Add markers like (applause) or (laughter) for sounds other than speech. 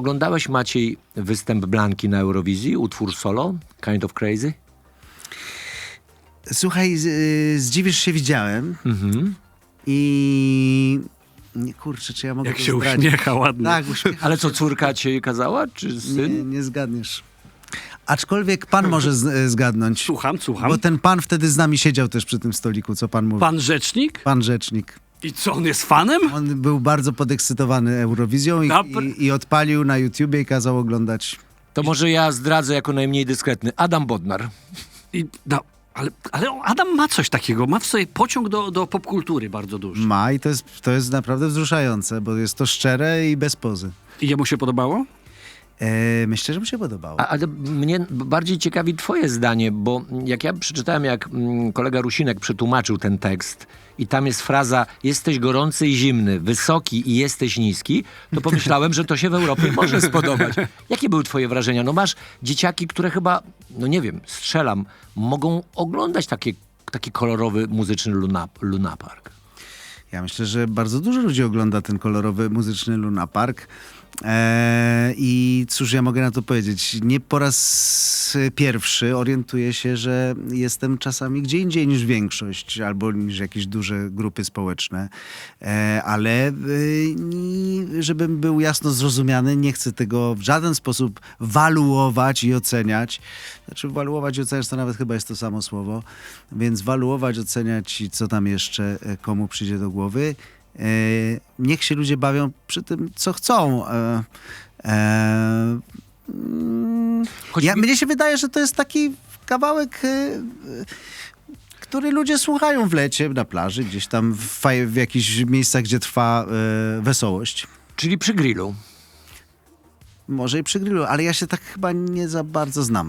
Oglądałeś, Maciej, występ Blanki na Eurowizji, utwór solo, Kind of Crazy? Słuchaj, z, y, zdziwisz się, widziałem Mhm. i... Nie, kurczę, czy ja mogę Jak to się zdradzić? uśmiecha ładnie. Tak, uśmiecha. Ale co, córka cię kazała, czy Nie, syn? nie zgadniesz. Aczkolwiek pan może z, y, zgadnąć. Słucham, słucham. Bo ten pan wtedy z nami siedział też przy tym stoliku, co pan mówi. Pan, Pan rzecznik? I co, on jest fanem? On był bardzo podekscytowany Eurowizją i, i, i odpalił na YouTubie i kazał oglądać. To może ja zdradzę jako najmniej dyskretny. Adam Bodnar. I, no, ale, ale Adam ma coś takiego, ma w sobie pociąg do, do popkultury bardzo duży. Ma i to jest, to jest naprawdę wzruszające, bo jest to szczere i bez pozy. I jemu się podobało? E, myślę, że mu się podobało. A, ale mnie bardziej ciekawi twoje zdanie, bo jak ja przeczytałem, jak mm, kolega Rusinek przetłumaczył ten tekst i tam jest fraza jesteś gorący i zimny, wysoki i jesteś niski, to (laughs) pomyślałem, że to się w Europie może spodobać. Jakie były twoje wrażenia? No masz dzieciaki, które chyba, no nie wiem, strzelam, mogą oglądać takie, taki kolorowy muzyczny Luna, Luna Park. Ja myślę, że bardzo dużo ludzi ogląda ten kolorowy muzyczny Luna Park. Eee, I cóż ja mogę na to powiedzieć? Nie po raz pierwszy orientuję się, że jestem czasami gdzie indziej niż większość, albo niż jakieś duże grupy społeczne. Eee, ale ni- żebym był jasno zrozumiany, nie chcę tego w żaden sposób waluować i oceniać. Znaczy waluować i oceniać to nawet chyba jest to samo słowo. Więc waluować, oceniać i co tam jeszcze e, komu przyjdzie do głowy. E, niech się ludzie bawią przy tym, co chcą. E, e, mm, Choć ja, mi- Mnie się wydaje, że to jest taki kawałek, który ludzie słuchają w lecie, na plaży, gdzieś tam w, w jakichś miejscach, gdzie trwa wesołość. Czyli przy grillu. Może i przy grillu, ale ja się tak chyba nie za bardzo znam.